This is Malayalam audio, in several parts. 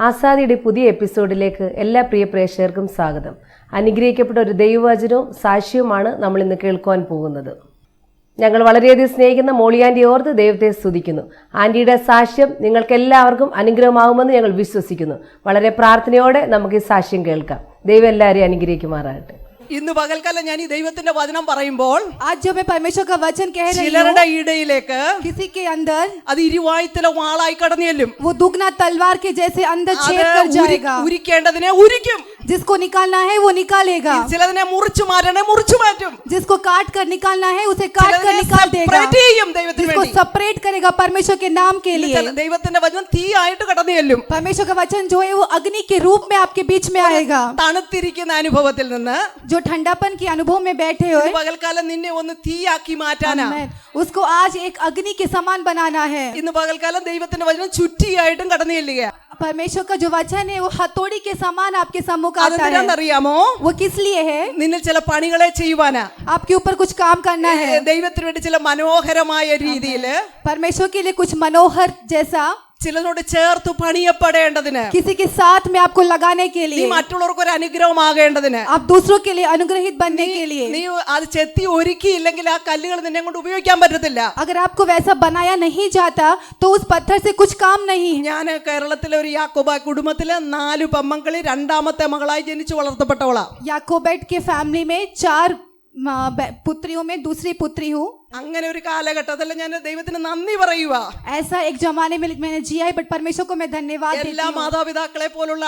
ആസാദിയുടെ പുതിയ എപ്പിസോഡിലേക്ക് എല്ലാ പ്രിയ പ്രേക്ഷകർക്കും സ്വാഗതം. അനുഗ്രഹിക്കപ്പെട്ട ഒരു ദൈവവചനവും സാക്ഷ്യവുമാണ് നമ്മൾ ഇന്ന് കേൾക്കുവാൻ പോകുന്നത്. ഞങ്ങൾ വളരെയധികം സ്നേഹിക്കുന്ന മോളി ആന്റി ഓർത്ത് ദൈവത്തെ സ്തുതിക്കുന്നു. ആന്റിയുടെ സാക്ഷ്യം നിങ്ങൾക്ക് എല്ലാവർക്കും അനുഗ്രഹമാകുമെന്ന് ഞങ്ങൾ വിശ്വസിക്കുന്നു. വളരെ പ്രാർത്ഥനയോടെ നമുക്ക് ഈ സാക്ഷ്യം കേൾക്കാം. ദൈവം എല്ലാവരെയും അനുഗ്രഹിക്കുമാറാകട്ടെ. ഇന്ന് പകൽക്കാലം ഞാൻ ഈ ദൈവത്തിന്റെ വചനം പറയുമ്പോൾ आज जो मैं परमेश्वर का वचन कह रही हूँ ചിലരുടെ ഇടയിലേക്ക് किसी के अंदर അത് ഇരുവായത്തിലെ വാളായി കടന്നു ചെല്ലും वो दुगना तलवार के जैसे अंदर छेद അത് कर ഉരി- जाएगा ഉരിക്കേണ്ടതിനെ ഉരിക്കും जिसको निकालना है वो निकालेगा ചിലതിനെ മുറിച്ചു മാറ്റണേ മുറിച്ചു മാറ്റും जिसको काट कर निकालना है उसे काट कर ചിലതിനെ निकाल देगा separate ചെയ്യും ദൈവത്തിന് जिसको വേണ്ടി सेपरेट करेगा परमेश्वर के नाम के लिए ചില- ദൈവത്തിന്റെ വചനം തീ ആയിട്ട് കടന്നു ചെല്ലും परमेश्वर का वचन जो है वो अग्नि के रूप में आपके बीच में आएगा തണുത്തിരിക്കുന്ന അനുഭവത്തിൽ നിന്ന് जो ठंडापन के अनुभव में बैठे हुए ഇന്ന് പകൽക്കാലം നിന്നെ ഒന്ന് തീയാക്കി മാറ്റാനാ Amen. उसको आज एक अग्नि के समान बनाना है ഇന്ന് പകൽക്കാലം ദൈവത്തിന്റെ വചനം ചുറ്റിയായിട്ടും കടന്നു ചെല്ലുക परमेश्वर का जो वचन है वो हथौड़ी के समान आपके सम्मुख आता है അതെന്തിനാണെന്നറിയാമോ वो किस लिए है നിന്നിൽ ചില പണികളെ ചെയ്യുവാനാ आपके ऊपर कुछ काम करना है ദൈവത്തിന് വേണ്ടി ചില മനോഹരമായ രീതിയില് परमेश्वर के लिए कुछ मनोहर जैसा ചിലരോട് ചേർത്ത് പണിയപ്പെടേണ്ടതിന് किसी के साथ में आपको लगाने के നീ लिए മറ്റുള്ളവർക്ക് ഒരു അനുഗ്രഹമാകേണ്ടതിന് आप दूसरों के लिए अनुग्रहित बनने के लिए നീ അത് ചെത്തി ഒരുക്കിയില്ലെങ്കിൽ ആ കല്ലുകൾ നിന്നെ കൊണ്ട് ഉപയോഗിക്കാൻ പറ്റത്തില്ല अगर आपको वैसा बनाया नहीं जाता तो उस पत्थर से कुछ काम नहीं ഞാൻ കേരളത്തിലെ ഒരു യാക്കോബ കുടുംബത്തിലെ നാലു പെമ്മക്കളിൽ രണ്ടാമത്തെ മകളായി ജനിച്ചു വളർത്തപ്പെട്ടവളാ याकोबेट के फैमिली में चार പുത്രിയോ മേ ദൂസരി പുത്രി ഹൂ അങ്ങനെ ഒരു കാലഘട്ടത്തിൽ ഞാൻ ദൈവത്തിന് നന്ദി പറയുക. എല്ലാ മാതാപിതാക്കളെ പോലുള്ള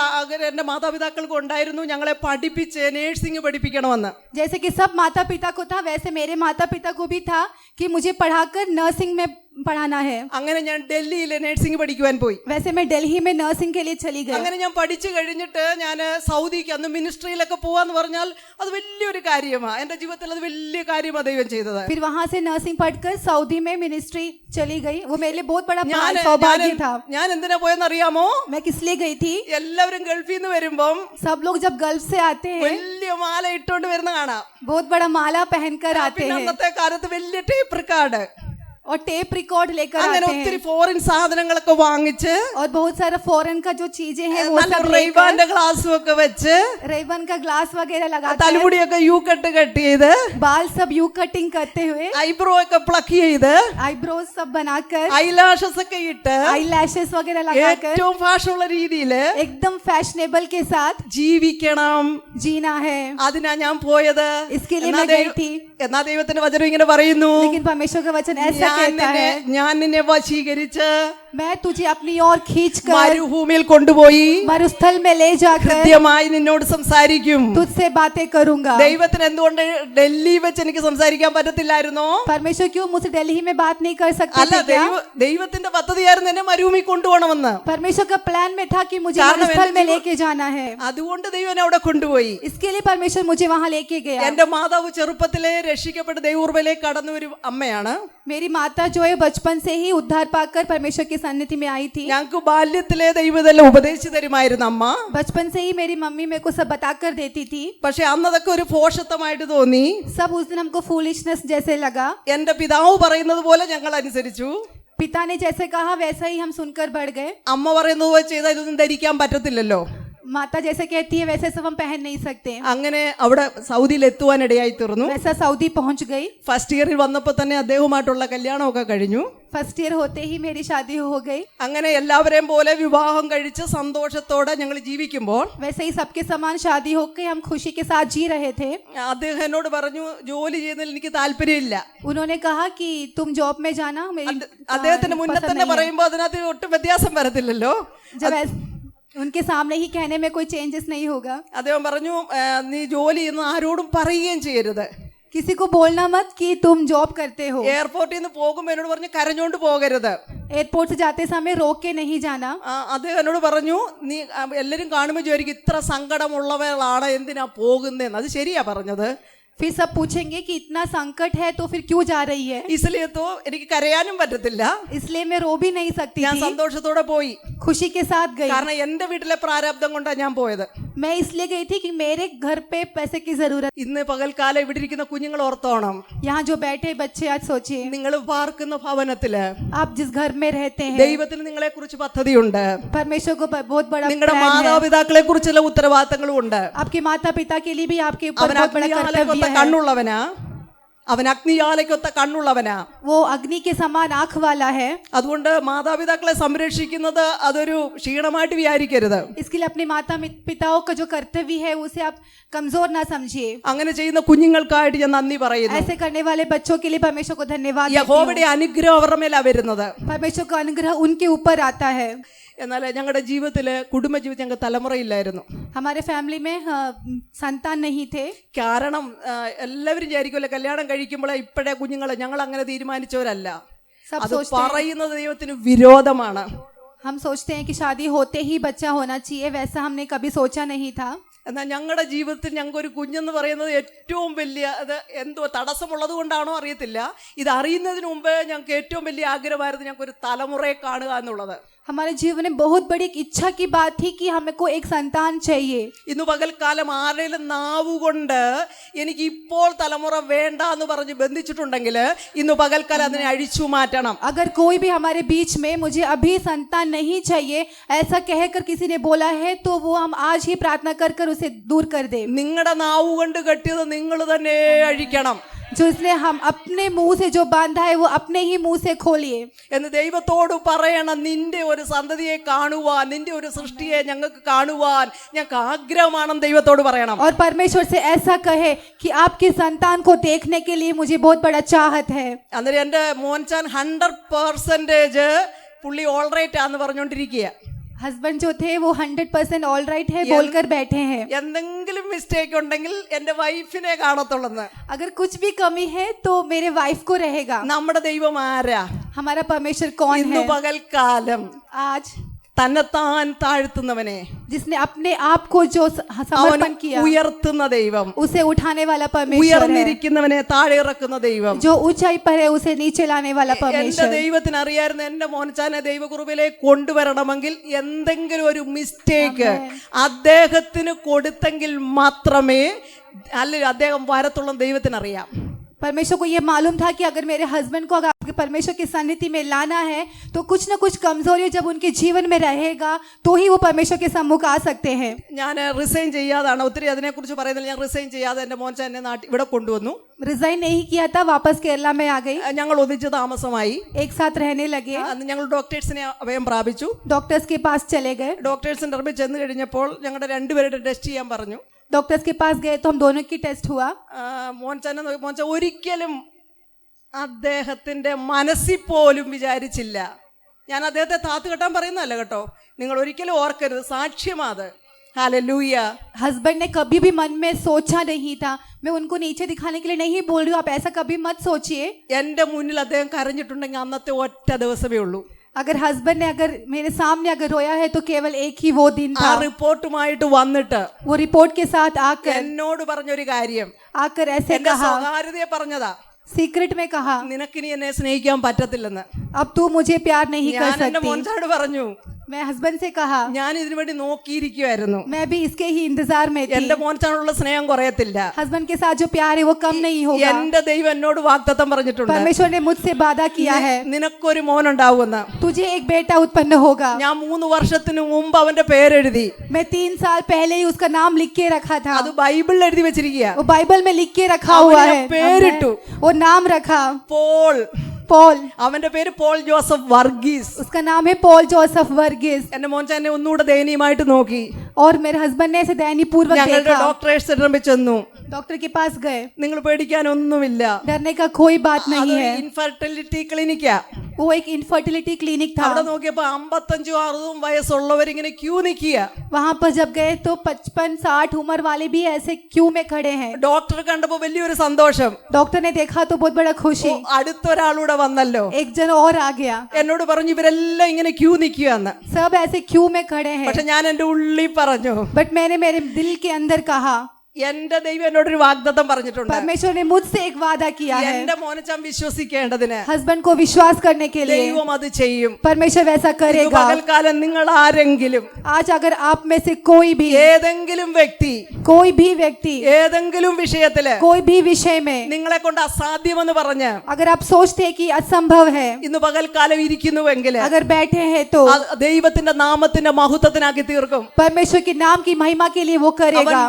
എന്റെ മാതാപിതാക്കൾക്ക് ഉണ്ടായിരുന്നു ഞങ്ങളെ പഠിപ്പിച്ച് നേഴ്സിംഗ് പഠിപ്പിക്കണമെന്ന്. ജൈസെ സബ് മാതാപിതാക്കു താ വൈസെ മേരെ മാതാപിതാക്കു ഭീ താ കി മുജെ പഠാക്കർ നഴ്സിംഗ് മേ कि मुझे पढ़ाकर नर्सिंग में पढ़ाना है അങ്ങനെ ഞാൻ ഡൽഹിയിൽ നേഴ്സിംഗ് പഠിക്കുവാൻ പോയി वैसे मैं दिल्ली में नर्सिंग के लिए चली गई അങ്ങനെ ഞാൻ പഠിച്ചു കഴിഞ്ഞിട്ട് ഞാൻ സൗദിക്ക് അന്ന് മിനിസ്ട്രിയിലൊക്കെ പോവാന്ന് പറഞ്ഞാൽ അത് വലിയൊരു കാര്യമാണ് എന്റെ ജീവിതത്തിൽ അത് വലിയ കാര്യമാണ് ദൈവം ചെയ്തത് फिर वहां से नर्सिंग पढ़कर सऊदी में मिनिस्ट्री चली गई वो मेरे लिए बहुत बड़ा ഞാൻ सौभाग्य ഞാൻ- था ഞാൻ എന്തിനാ പോയെന്ന് അറിയാമോ मैं किस लिए गई थी എല്ലാവരും ഗൾഫിൽ നിന്ന് വരുമ്പം सब लोग जब गल्फ से आते हैं വലിയ മാല ഇട്ടുകൊണ്ട് വരുന്ന കാണാം बहुत बड़ा माला पहनकर आते പിന്നെ हैं അന്നത്തെ കാലത്ത് വലിയ ടേപ്പ് റിക്കാർഡ് और टेप रिकॉर्ड लेकर അങ്ങനെ आते ഒത്തിരി हैं ഫോറിൻ സാധനങ്ങളൊക്കെ വാങ്ങിച്ച് और बहुत सारा फॉरेन का जो चीजें हैं वो നല്ല सब लेकर റെയ്ബാന്റെ ഗ്ലാസ്സും ഒക്കെ വെച്ച് रेवन का ग्लास वगैरह ആ लगाकर തലമുടിയൊക്കെ യൂ കട്ട് കട്ട് ചെയ്ത് बाल सब यू कटिंग करते हुए ഐബ്രോ ഒക്കെ പ്ലക്ക് ചെയ്ത് आईब्रोज सब बनाकर ഐലാഷസ് ഒക്കെ ഇട്ട് आई लैशेस वगैरह लगाकर ഏറ്റവും ഫാഷനുള്ള രീതിയിൽ एकदम फैशनेबल के साथ ജീവിക്കണം जीना है അതിനാ ഞാൻ പോയത് इसके लिए എന്നാ मैं गई ദൈവ- थी എന്നാ ദൈവത്തിന്റെ വചനം ഇങ്ങനെ പറയുന്നു? ഞാൻ നിന്നെ വശീകരിച്ച് मैं तुझे अपनी ओर खींच कर മരുഭൂമിയിൽ കൊണ്ടുപോയി मरुस्थल में ले जाकर കൃത്യമായി നിന്നോട് സംസാരിക്കും तुझसे बातें करूंगा ദൈവത്തിന് എന്തുകൊണ്ട് ഡൽഹി വെച്ച് എനിക്ക് സംസാരിക്കാൻ പറ്റത്തില്ലായിരുന്നോ परमेश्वर क्यों मुझसे दिल्ली में बात नहीं कर सकते അല്ല थे क्या ദൈവ ദൈവത്തിന്റെ പദ്ധതിയായിരുന്നു എന്നെ മരുഭൂമി കൊണ്ടുപോകണമെന്ന് परमेश्वर का प्लान में था कि मुझे कारण मरुस्थल मैंने में लेके जाना है അതുകൊണ്ട് ദൈവം എന്നെ അവിടെ കൊണ്ടുപോയി इसके लिए परमेश्वर मुझे वहां लेके गया എന്റെ മാതാവ് ചെറുപ്പത്തിലെ രക്ഷിക്കപ്പെട്ട് ദൈവൂർബയിലേക്ക് കടന്ന ഒരു അമ്മയാണ് मेरी माता जो है बचपन से ही उद्धार पाकर परमेश्वर की सन्निधि में आई थी ഞങ്ങൾക്ക് ബാല്യത്തിലെ ദൈവം ഇതെല്ലാം ഉപദേശിച്ചു തരുമായിരുന്നു അമ്മ बचपन से ही मेरी मम्मी मेरे को सब बताकर देती थी പക്ഷെ അന്നതൊക്കെ ഒരു പോഷത്വമായിട്ട് തോന്നി सब उस दिन हमको फूलिशनेस जैसे लगा എന്റെ പിതാവ് പറയുന്നത് പോലെ ഞങ്ങൾ അനുസരിച്ചു पिता ने जैसे कहा वैसा ही हम सुनकर बढ़ गए അമ്മ പറയുന്നത് പോലെ ചെയ്താൽ ഇതൊന്നും ധരിക്കാൻ പറ്റത്തില്ലല്ലോ माता जैसे कहती है वैसे सब हम पहन नहीं सकते അങ്ങനെ അവിടെ സൗദിയിൽ എത്തുവാനിടയായി തീർന്നു वैसा सऊदी पहुंच गई ഫസ്റ്റ് ഇയറിൽ വന്നപ്പോൾ തന്നെ അദ്ദേഹവുമായിട്ടുള്ള കല്യാണമൊക്കെ കഴിഞ്ഞു फर्स्ट ईयर होते ही मेरी शादी हो गई അങ്ങനെ എല്ലാവരെയും പോലെ വിവാഹം കഴിച്ച് സന്തോഷത്തോടെ ഞങ്ങൾ ജീവിക്കുമ്പോൾ वैसे ही सबके समान शादी होकर हम खुशी के साथ जी रहे थे അദ്ദേഹം എന്നോട് പറഞ്ഞു ജോലി ചെയ്യുന്നതിൽ എനിക്ക് താല്പര്യമില്ല उन्होंने कहा कि तुम जॉब में जाना मेरी അത് അദ്ദേഹത്തിന് മുന്നേ पसंद തന്നെ नहीं है। പറയുമ്പോൾ അതിനകത്ത് ഒട്ടും വ്യത്യാസം വരത്തില്ലല്ലോ जब ऐस- उनके सामने ही कहने में कोई चेंजेस नहीं होगा അദ്ദേഹം പറഞ്ഞു "ആ, നീ ജോലി ചെയ്യുന്ന ആരോടും പറയുകയും ചെയ്യരുത് किसी को बोलना मत कि तुम जॉब करते हो എയർപോർട്ടിൽ നിന്ന് പോകുമ്പോൾ എന്നോട് പറഞ്ഞു കരഞ്ഞോണ്ട് പോകരുത് एयरपोर्ट से जाते समय रोक के नहीं जाना ആ, അദ്ദേഹം എന്നോട് പറഞ്ഞു നീ ആ, എല്ലാവരും കാണുമ്പോൾ വിചാരിക്കും ഇത്ര സങ്കടമുള്ളവളാണ് എന്തിനാ പോകുന്നതെന്ന് അത് ശരിയാ പറഞ്ഞത് फिर सब पूछेंगे कि इतना संकट है तो फिर क्यों जा रही है ഇസ്ലിയത്തോ എനിക്ക് കരയാനും പറ്റത്തില്ല इसलिए मैं रो भी नहीं सकती ഞാൻ थी സന്തോഷത്തോടെ പോയി खुशी के साथ गई കാരണം എന്റെ വീട്ടിലെ പ്രാരാബ്ദം കൊണ്ടാണ് ഞാൻ പോയത് मैं इसलिए गई थी कि मेरे घर पे पैसे की जरूरत ഇന്ന് പകൽക്കാലം ഇവിടെ ഇരിക്കുന്ന കുഞ്ഞുങ്ങൾ ഓർത്തോണം यहाँ जो बैठे बच्चे आज सोचिए നിങ്ങൾ പാർക്കുന്ന ഭവനത്തില് आप जिस घर में रहते हैं ദൈവത്തിന് നിങ്ങളെ കുറിച്ച് പദ്ധതിയുണ്ട് परमेश्वर को ब- बहुत बड़ा നിങ്ങളുടെ plan है മാതാപിതാക്കളെ കുറിച്ചുള്ള ഉത്തരവാദിത്തങ്ങളും ഉണ്ട് आपके माता पिता के लिए भी आपके ऊपर അവൻ बहुत बड़ा അഗ്നിയാലയ്ക്കൊത്ത कर्तव्य है കണ്ണുള്ളവനാ അവൻ അഗ്നിയാലയ്ക്കൊത്ത കണ്ണുള്ളവനാ वो अग्नि के समान आंख वाला है അതുകൊണ്ട് മാതാപിതാക്കളെ സംരക്ഷിക്കുന്നത് അതൊരു ക്ഷീണമായിട്ട് വിചാരിക്കരുത് इसके लिए अपने माता मि- पिताओं का जो कर्तव्य है उसे आप कमजोर ना समझिए അങ്ങനെ ചെയ്യുന്ന കുഞ്ഞുങ്ങൾക്കായിട്ട് ഞാൻ നന്ദി പറയുന്നു ऐसे करने वाले बच्चों के लिए परमेश्वर को धन्यवाद देती हूँ। യഹോവയുടെ അനുഗ്രഹം അവരുടെ മേലാ വരുന്നത് परमेश्वर का अनुग्रह उनके ऊपर आता है എന്നാൽ ഞങ്ങളുടെ ജീവിതത്തില് കുടുംബജീവിതം ഞങ്ങൾക്ക് തലമുറയില്ലായിരുന്നു हमारे फैमिली में अ, संतान नहीं थे കാരണം ആ, എല്ലാവരും വിചാരിക്കുമല്ലോ കല്യാണം കഴിക്കുമ്പോഴേ ഇപ്പോഴേ കുഞ്ഞുങ്ങളെ ഞങ്ങൾ അങ്ങനെ തീരുമാനിച്ചവരല്ല सब അത് सोचते പറയുന്നത് ദൈവത്തിന് വിരോധമാണ് हम सोचते हैं कि शादी होते ही बच्चा होना चाहिए वैसा हमने कभी सोचा नहीं था എന്നാൽ ഞങ്ങളുടെ ജീവിതത്തിൽ ഞങ്ങൾക്ക് ഒരു കുഞ്ഞെന്ന് പറയുന്നത് ഏറ്റവും വലിയ അത് എന്തോ തടസ്സമുള്ളത് കൊണ്ടാണോ അറിയത്തില്ല ഇത് അറിയുന്നതിന് മുമ്പ് ഞങ്ങൾക്ക് ഏറ്റവും വലിയ ആഗ്രഹമായിരുന്നു ഞങ്ങൾക്ക് ഒരു തലമുറയെ കാണുക എന്നുള്ളത് हमारे जीवन में बहुत बड़ी एक इच्छा की बात थी कि हमको एक संतान चाहिए ഇന്ന് പകൽക്കാലം ആരെങ്കിലും നാവുകൊണ്ട് എനിക്ക് ഇപ്പോൾ തലമുറ വേണ്ട എന്ന് പറഞ്ഞ് ബന്ധിച്ചിട്ടുണ്ടെങ്കിൽ ഇന്ന് പകൽക്കാലം അതിനെ അഴിച്ചു മാറ്റണം अगर कोई भी हमारे बीच में मुझे अभी संतान नहीं चाहिए ऐसा कहकर किसी ने बोला है तो वो हम आज ही प्रार्थना कर कर उसे दूर कर दे നിങ്ങളുടെ നാവ് കൊണ്ട് കെട്ടിയത് നിങ്ങൾ തന്നെ അഴിക്കണം जो इसने हम अपने मुंह से जो बांधा है वो अपने ही मुंह से खोलिए എന്ന് ദൈവത്തോട് പറയണം നിന്റെ ഒരു സന്തതിയെ കാണുവാൻ നിന്റെ ഒരു സൃഷ്ടിയെ ഞങ്ങൾക്ക് കാണുവാൻ ഞങ്ങൾക്ക് ആഗ്രഹമാണെന്ന് ദൈവത്തോട് പറയണം और परमेश्वर से ऐसा कहे कि आपके संतान को देखने के लिए मुझे बहुत बड़ा चाहत है അന്നേരം എൻ്റെ മോൻചാൻ ഹൺഡ്രഡ് പെർസെൻറ്റേജ് പുള്ളി ഓൾറൈറ്റ് ആന്ന് പറഞ്ഞുകൊണ്ടിരിക്കുക हस्बैंड जो थे वो हंड्रेड परसेंट ऑल राइट है बोलकर बैठे हैं എന്തെങ്കിലും മിസ്റ്റേക്ക് ഉണ്ടെങ്കിൽ എൻ്റെ വൈഫിനെ കാണത്തുള്ളെന്ന് अगर कुछ भी कमी है तो मेरे वाइफ को रहेगा നമ്മുടെ ദൈവം ആരാ हमारा परमेश्वर कौन ഇന്ന് है പകൽക്കാലം आज തന്നെത്താൻ താഴ്ത്തുന്നവനെ जिसने अपने आप को जो स- അവൻ समर्पण किया ഉയർത്തുന്ന ദൈവം उसे उठाने वाला परमेश्वर है ഉയർന്നിരിക്കുന്നവനെ താഴെ ഇറക്കുന്ന ദൈവം जो ऊंचाई पर है उसे नीचे लाने वाला എന്റെ परमेश्वर ദൈവത്തിന് അറിയായിരുന്നു എന്റെ മോനച്ചാനെ ദൈവകുറുവിലേക്ക് കൊണ്ടുവരണമെങ്കിൽ എന്തെങ്കിലും ഒരു മിസ്റ്റേക്ക് അദ്ദേഹത്തിന് കൊടുത്തെങ്കിൽ മാത്രമേ അല്ലെങ്കിൽ അദ്ദേഹം വരത്തുള്ള ദൈവത്തിനറിയാം परमेश्वर को ये मालूम था कि अगर मेरे हस्बैंड को अगर परमेश्वर की सन्निधि में लाना है तो कुछ ना कुछ कमजोरी जब उनके जीवन में रहेगा तो ही वो परमेश्वर के सम्मुख आ सकते हैं ഞാൻ റിസൈൻ ചെയ്യാതാണ് ഒത്തിരി അതിനെക്കുറിച്ച് പറയുന്നില്ല ഞാൻ റിസൈൻ ചെയ്യാതെ എൻ്റെ മോൻച്ചാൻ എന്നെ നാട്ടിൽ ഇവിടെ കൊണ്ടുവന്നു रिजाइन नहीं किया था वापस केरला में आ गई ഞങ്ങൾ ഒന്നിച്ച് താമസമായി एक साथ रहने लगे അന്ന് ഞങ്ങൾ ഡോക്ടേഴ്സിനെ അഭയം പ്രാപിച്ചു डॉक्टर्स के पास चले गए ഡോക്ടേഴ്സിൻ്റെ അടുത്ത് ചെന്ന് കഴിഞ്ഞപ്പോൾ ഞങ്ങളുടെ രണ്ടുപേരുടെ ടെസ്റ്റ് ചെയ്യാൻ പറഞ്ഞു डॉक्टर्स के पास गए तो हम दोनों की टेस्ट हुआ ആ, മോൻചാനെ നോക്കി മോൻചാൻ ഒരിക്കലും അദ്ദേഹത്തിൻ്റെ മനസ്സിൽ പോലും വിചാരിച്ചില്ല ഞാൻ അദ്ദേഹത്തെ താത്തു കെട്ടാൻ പറയുന്നതല്ല കേട്ടോ നിങ്ങൾ ഒരിക്കലും ഓർക്കരുത് സാക്ഷ്യമാത് ഹാലലൂയ हस्बैंड ने कभी भी मन में सोचा नहीं था मैं उनको नीचे दिखाने के लिए नहीं बोल रही हूँ आप ऐसा कभी मत सोचिए എൻ്റെ മുന്നിൽ അദ്ദേഹം കരഞ്ഞിട്ടുണ്ടെങ്കിൽ അന്നത്തെ ഒറ്റ ദിവസമേ ഉള്ളൂ അഗർ ഹസ്ബൻഡ് അഗർ മേരെ സാമനെ അഗർ റോയാ ഹെ തോ കേവൽ ഏക് ഹി വോ ദിൻ ആ റിപ്പോർട്ടുമായിട്ട് വന്നിട്ട് വോ റിപ്പോർട്ട് കെ സാത്ത് ആക്കർ എന്നോട് പറഞ്ഞ ഒരു കാര്യം. ആക്കർ ऐसे കഹാ സ്വകാര്യതയെ പറഞ്ഞതാ. സീക്രട്ട് മേ കഹാ നിനക്കിനി എന്നെ സ്നേഹിക്കാൻ പറ്റത്തില്ലെന്ന്. അബ് തു മുജേ പ്യാർ നഹി കർ സക്തി ഞാൻ മോൻസാട് പറഞ്ഞു. मैं हस्बैंड से कहा ഞാൻ ഇതിനു വേണ്ടി നോക്കിയിരിക്കുമായിരുന്നു मैं भी इसके ही इंतजार में थी എന്റെ മോൻചാടുള്ള സ്നേഹം കുറയത്തില്ല हस्बैंड के साथ जो प्यार है वो कम नहीं होगा എന്റെ ദൈവം എന്നോട് വാഗ്ദത്തം പറഞ്ഞിട്ടുണ്ട് परमेश्वर ने मुझसे वादा किया है നിനക്കൊരു മോനുണ്ടാവുമെന്ന് तुझे एक बेटा उत्पन्न होगा ഞാൻ മൂന്ന് വർഷത്തിന് മുമ്പ് അവന്റെ പേരെഴുതി मैं तीन साल पहले ही उसका नाम लिख के रखा था അത് ബൈബിളിൽ എഴുതി വെച്ചിരിക്കുക वो बाइबल में लिख के रखा അവന് हुआ ഞാൻ है പേരിട്ടു. वो नाम रखा പോൾ പോൾ അവന്റെ പേര് പോൾ ജോസഫ് വർഗീസ് ഉസ്കാ പോൾ ജോസഫ് വർഗീസ് എന്റെ മോൻ എന്നെ ഒന്നുകൂടെ ദയനീയമായിട്ട് നോക്കി. और मेरे हस्बैंड ने ऐसे दयनीय पूर्वक ഞങ്ങളുടെ देखा ഡോക്ടറേഴ്സ് ഇടമ്പി ചെന്നു डॉक्टर के पास गए നിങ്ങൾ പേടിക്കാനൊന്നുമില്ല डरने का कोई बात नहीं है ഇൻഫെർട്ടിലിറ്റി ക്ലിനിക്കാ वो एक इनफर्टिलिटी क्लिनिक था അവിടെ നോക്കിയപ്പോ അമ്പത്തഞ്ചും അറുപതും വയസ്സുള്ളവരിങ്ങനെ ക്യൂ നിക്കുക वहां पर जब गए तो पचपन साठ उम्र वाले भी ऐसे क्यू में खड़े हैं ഡോക്ടർ കണ്ടപ്പോ വലിയൊരു സന്തോഷം डॉक्टर ने देखा तो बहुत बड़ा खुशी അടുത്തൊരാളൂടെ വന്നല്ലോ एक जन और आ गया എന്നോട് പറഞ്ഞു ഇവരെല്ലാം ഇങ്ങനെ ക്യൂ നിൽക്കുകയെന്ന് सब ऐसे क्यू में खड़े हैं പക്ഷെ ഞാൻ എന്റെ ഉള്ളിൽ പറഞ്ഞു ബട്ട് മേനെ മേരെ ദിൽ കെ അന്തർ കഹാ എന്റെ ദൈവം എന്നോടൊരു വാഗ്ദത്തം പറഞ്ഞിട്ടുണ്ട് परमेश्वर ने मुझसे एक वादा किया है എന്റെ മോനച്ചാൻ വിശ്വസിക്കേണ്ടതിന് हस्बैंड को विश्वास करने के लिए ദൈവം അത് ചെയ്യും परमेश्वर वैसा ഇത് करेगा പകൽക്കാലം നിങ്ങൾ ആരെങ്കിലും आज अगर आप में से कोई भी ഏതെങ്കിലും വ്യക്തി कोई भी व्यक्ति ഏതെങ്കിലും വിഷയത്തില് कोई भी विषय में നിങ്ങളെ കൊണ്ട് അസാധ്യമെന്ന് പറഞ്ഞ് अगर आप सोचते हैं कि असंभव है ഇന്ന് പകൽക്കാലം ഇരിക്കുന്നുവെങ്കിൽ अगर बैठे हैं तो അത് ദൈവത്തിന്റെ നാമത്തിന്റെ മഹത്വത്തിനാക്കി തീർക്കും परमेश्वर के नाम की महिमा के लिए वो അവൻ करेगा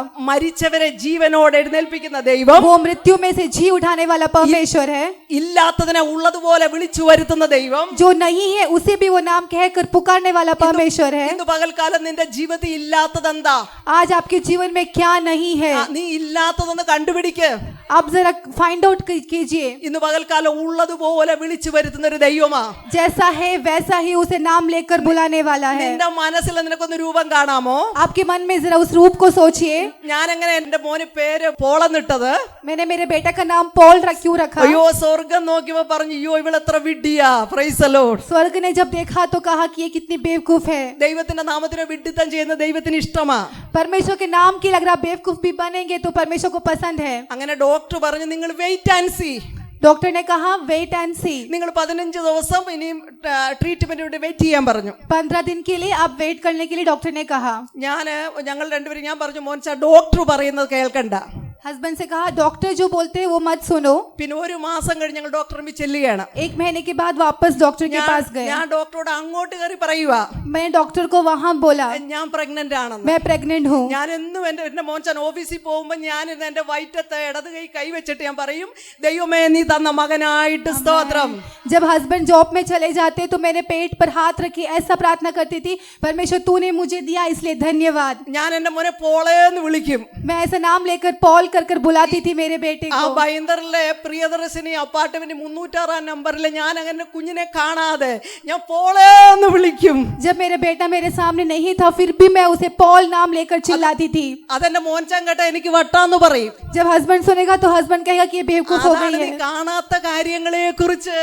മരിച്ചവരെ ജീവനോട് എഴുന്നേൽപ്പിക്കുന്ന ദൈവം वो मृत्यु में से जी उठाने वाला परमेश्वर है ഇല്ലാത്തതിനെ ഉള്ളതുപോലെ വിളിച്ചു വരുത്തുന്ന ദൈവം जो नहीं है उसे भी वो नाम कहकर पुकारने वाला परमेश्वर है ഇന്ന് പകൽക്കാലം നിന്റെ ജീവിതത്തിൽ ഇല്ലാത്തതെന്താ आज आपके जीवन में क्या नहीं है ആ, നീ ഇല്ലാത്തതെന്ന് കണ്ടുപിടിക്ക് आप जरा फाइंड आउट कीजिए ഇന്ന് പകൽക്കാലം ഉള്ളതുപോലെ വിളിച്ചു വരുത്തുന്ന ഒരു ദൈവമാ जैसा है वैसा ही उसे नाम लेकर बुलाने वाला है നിന്റെ മനസ്സിൽ നിനക്കൊന്ന് രൂപം കാണാമോ आपके मन में जरा उस रूप को सोचिए ഞാൻ എങ്ങനെ എന്റെ മോന് പേര് പോളന്നിട്ടത് मैंने मेरे बेटा का नाम पॉल रख क्यों रखा അയ്യോ സ്വർഗം നോക്കിയപ്പോ പറഞ്ഞു അയ്യോ ഇവളെത്ര വിഡ്ഡിയാ പ്രൈസലോഡ് स्वर्ग ने जब देखा तो कहा कि ये कितनी बेवकूफ है ദൈവത്തിന്റെ നാമത്തിന് വിഡ്ഢിത്തം ചെയ്യുന്ന ദൈവത്തിന് ഇഷ്ടമാ परमेश्वर के नाम के लिए अगर आप बेवकूफ भी बनेंगे तो परमेश्वर को पसंद है അങ്ങനെ ഡോക്ടർ പറഞ്ഞു നിങ്ങൾ വെയിറ്റ് ആൻഡ് സി डॉक्टर ने कहा वेट एंड सी നിങ്ങൾ പതിനഞ്ച് ദിവസം ഇനിയും ട്രീറ്റ്മെന്റ് വേണ്ടി വെയിറ്റ് ചെയ്യാൻ പറഞ്ഞു पंद्रह दिन के लिए आप वेट करने के लिए डॉक्टर ने कहा ഞാൻ ഞങ്ങൾ രണ്ടുപേരും ഞാൻ പറഞ്ഞു മോൻച്ച ഡോക്ടർ പറയുന്നത് കേൾക്കണ്ട हस्बैंड से कहा डॉक्टर जो बोलते हैं वो मत सुनो പിന്നെ ഒരു മാസം കഴിഞ്ഞ് ഞങ്ങൾ ഡോക്ടറിന് ചെല്ലുകയാണ് एक महीने के बाद वापस डॉक्टर के ഞാൻ- पास गए ഞാൻ ഡോക്ടറോട് അങ്ങോട്ട് കയറി പറയുക मैं डॉक्टर को वहां बोला ഞാൻ പ്രഗ്നന്റ് ആണെന്ന് मैं प्रेग्नेंट हूँ ഞാൻ എന്നും എന്റെ എന്റെ മോൻചാൻ ഓഫീസിൽ പോകുമ്പോൾ ഞാൻ ഇരുന്ന് എന്റെ വയറ്റത്ത് ഇടത് കൈ കൈ വെച്ചിട്ട് ഞാൻ പറയും ദൈവമേ നീ തന്ന മകനായിട്ട് സ്തോത്രം जब हस्बैंड जॉब में चले जाते तो मेरे पेट पर हाथ रखे ऐसा प्रार्थना करती थी परमेश्वर तूने मुझे दिया इसलिए धन्यवाद ഞാൻ എന്റെ മോനെ പോളേന്ന് വിളിക്കും मैं ऐसा नाम लेकर पॉल कर कर बुलाती थी मेरे बेटे ആ को ബൈന്ദറിലെ പ്രിയദർശിനി അപ്പാർട്ട്മെന്റ് മുന്നൂറ്റാറാം നമ്പറിൽ ഞാൻ അങ്ങനെ കുഞ്ഞിനെ കാണാതെ ഞാൻ പോളേന്ന് വിളിക്കും जब मेरा बेटा मेरे सामने नहीं था फिर भी मैं उसे पॉल नाम लेकर चिल्लाती थी അതെന്റെ മോൻചാൻ കേട്ട എനിക്ക് വട്ടാന്ന് പറയും जब हस्बैंड सुनेगा तो हस्बैंड कहेगा कि ये बेवकूफ हो അതാണ് गई നീ है കാണാത്ത കാര്യങ്ങളെ കുറിച്ച്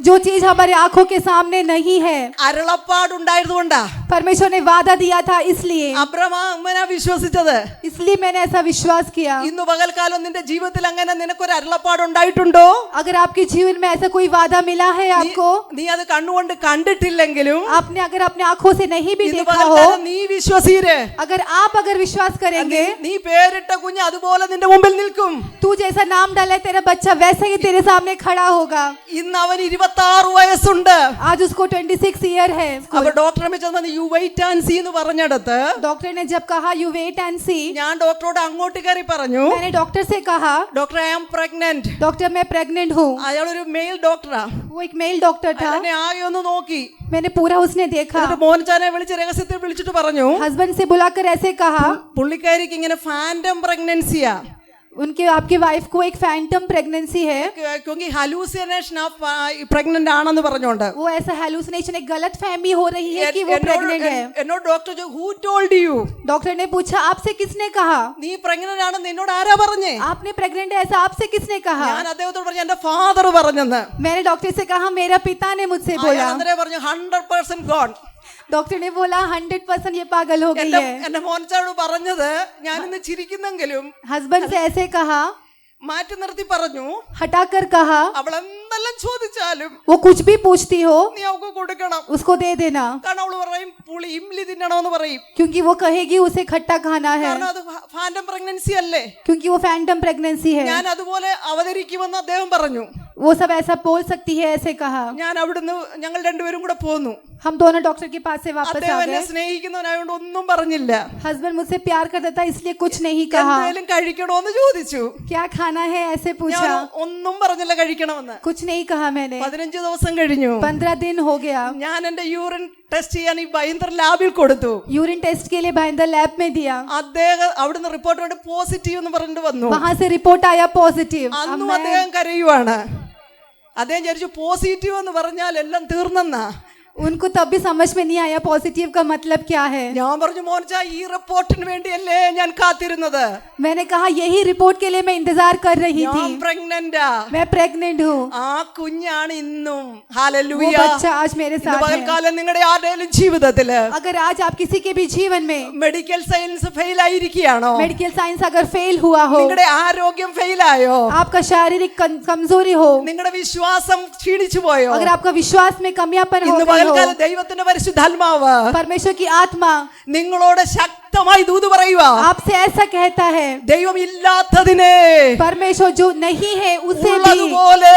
जो चीज हमारे आंखों के सामने नहीं है അരുളപ്പാടുണ്ടായതുകൊണ്ടാ परमेश्वर ने वादा दिया था इसलिए അബ്രഹാമന വിശ്വസിച്ചത് इसलिए मैंने ऐसा विश्वास किया ഇന്ന് പകൽക്കാലം നിന്റെ ജീവിതത്തിൽ അങ്ങനെ നിനക്കൊരു അരുളപ്പാടുണ്ടായിട്ടുണ്ടോ अगर आपके जीवन में ऐसा कोई वादा मिला है आपको നീ അത് കണ്ണുകൊണ്ട് കണ്ടിട്ടില്ലെങ്കിലും आपने अगर अपने आंखों से नहीं भी ഇന്ന് देखा हो പകൽക്കാലം നീ വിശ്വസീര് अगर आप अगर विश्वास करेंगे നീ പേരിട്ട കുഞ്ഞ് അതുപോലെ നിന്റെ മുമ്പിൽ നിൽക്കും तू जैसा नाम डाला है तेरा बच्चा वैसा ही तेरे सामने खड़ा होगा ഇന്ന് അവൻ ഇരുപത്തി ആറ് വയസ്സുണ്ട് आज उसको 26 ईयर है അപ്പൊ ഡോക്ടറെ ചെന്ന് യു വെയിറ്റ് ആൻഡ് സി എന്ന് പറഞ്ഞെടുത്ത് डॉक्टर ने जब कहा यू वेट एंड सी ഞാൻ ഡോക്ടറോട് അങ്ങോട്ട് കയറി പറഞ്ഞു मैंने डॉक्टर से कहा doctor I am pregnant doctor मैं प्रेग्नेंट हूँ അയാളൊരു മെയിൽ ഡോക്ടറാ वो एक मेल डॉक्टर था എന്നെ ആകെ ഒന്ന് നോക്കി मैंने पूरा उसने देखा എന്നിട്ട് മോൻചാനെ വിളിച്ച് രഹസ്യത്തിൽ വിളിച്ചിട്ട് പറഞ്ഞു हस्बैंड से बुलाकर ऐसे कहा പുള്ളിക്കാരിക്ക് ഇങ്ങനെ ഫാൻറ്റം പ്രഗ്നൻസിയാ उनके आपके वाइफ को एक फैंटम प्रेगनेंसी है ക്യോങ്കി ഹലൂസിനേഷൻ പ്രഗ്നന്റ് ആണെന്ന് പറഞ്ഞോണ്ട് वो ऐसा हेलुसिनेशन एक गलत फहमी हो रही है कि वो എന്നോട് प्रेग्नेंट है എന്നോട് doctor who told you doctor ने पूछा आपसे किसने कहा നീ പ്രഗ്നന്റ് ആണെന്ന് എന്നോട് ആരാ പറഞ്ഞേ आपने प्रेग्नेंट है ऐसा आपसे किसने कहा ഞാൻ അദ്ദേഹത്തോട് പറഞ്ഞു എന്റെ ഫാദർ പറഞ്ഞെന്ന് मैंने डॉक्टर से कहा मेरा पिता ने मुझसे बोला അന്നേരം പറഞ്ഞു ഹൺഡ്രഡ് പെർസെന്റ് ഗോൺ डॉक्टर ने बोला हंड्रेड परसेंट ये पागल हो गई എന്റെ है എന്റെ മോൻചാട് പറഞ്ഞത് ഞാനിന്ന് ചിരിക്കുന്നെങ്കിലും हस्बैंड से ऐसे कहा മാറ്റി നിർത്തി പറഞ്ഞു हटाकर कहा അവൾ എന്തെല്ലാം ചോദിച്ചാലും वो कुछ भी पूछती हो നീ അവൾക്ക് കൊടുക്കണം उसको दे देना കാരണം അവള് പറയും പുളി ഇംലി തിന്നണമെന്ന് പറയും क्योंकि वो कहेगी उसे खट्टा खाना है കാരണം അത് ഫാൻറ്റം പ്രഗ്നൻസി അല്ലേ क्योंकि वो फैंटम प्रेगनेंसी है ഞാൻ അതുപോലെ അവതരിക്കുമെന്ന് അദ്ദേഹം പറഞ്ഞു वो सब ऐसा बोल सकती है ऐसे कहा ഞാൻ അവിടുന്ന് ഞങ്ങൾ രണ്ടുപേരും കൂടെ പോന്നു हम दोनों डॉक्टर के पास से वापस आ അദ്ദേഹം എന്നെ गए സ്നേഹിക്കുന്നവനായോണ്ട് ഒന്നും പറഞ്ഞില്ല हस्बैंड मुझसे प्यार करता था इसलिए कुछ नहीं कहा എന്തെങ്കിലും കഴിക്കണോന്ന് ചോദിച്ചു क्या खाना है ऐसे ഞാൻ पूछा ഒന്നും പറഞ്ഞില്ല കഴിക്കണമെന്ന് कुछ नहीं कहा मैंने പതിനഞ്ച് ദിവസം കഴിഞ്ഞു पंद्रह दिन हो गया ഞാൻ എന്റെ യൂറിൻ ടെസ്റ്റ് ചെയ്യാൻ ഈ ബൈന്ദർ ലാബിൽ കൊടുത്തു यूरिन टेस्ट के लिए भाईंदर लैब में दिया അദ്ദേഹം അവിടുന്ന് റിപ്പോർട്ട് കൊണ്ട് പോസിറ്റീവ് എന്ന് പറഞ്ഞിട്ട് വന്നു वहां से रिपोर्ट आया पॉजिटिव अब അന്നും मैं അദ്ദേഹം കരയുവാണ് അദ്ദേഹം വിചാരിച്ചു പോസിറ്റീവ് എന്ന് പറഞ്ഞാൽ എല്ലാം തീർന്നെന്നാ. उनको तब भी समझ में नहीं आया पॉजिटिव का मतलब क्या है ഞാൻ പറഞ്ഞു മോൻച ഈ റിപ്പോർട്ടിന് വേണ്ടിയല്ലേ ഞാൻ കാത്തിരുന്നത് मैंने कहा यही रिपोर्ट के लिए मैं इंतजार कर रही ഞാൻ थी പ്രഗ്നന്റാ मैं प्रेग्नेंट हूँ ആ കുഞ്ഞാണ് ഇന്നും वो ഹാലലൂയ बच्चा आज मेरे ഇന്ന് साथ है പകൽക്കാലം നിങ്ങളുടെ ആരുടെയും ജീവിതത്തില് अगर आज आप किसी के भी जीवन में medical science fail ആയിരിക്കുകയാണോ medical science अगर फेल हुआ हो നിങ്ങളുടെ ആരോഗ്യം ഫെയിലായോ आपका शारीरिक कम- कमजोरी हो നിങ്ങളുടെ വിശ്വാസം ക്ഷീണിച്ചു പോയോ अगर आपका विश्वास में कमियापन हो ഇന്ന് गई हो പകൽക്കാലം ദൈവത്തിന്റെ പരിശുദ്ധാത്മാവ് परमेश्वर की आत्मा നിങ്ങളോട് ശക്തമായി ദൂത് പറയുക आपसे ऐसा कहता है ദൈവം ഇല്ലാത്തതിനെ परमेश्वर जो नहीं है उसे भी ഉള്ളതുപോലെ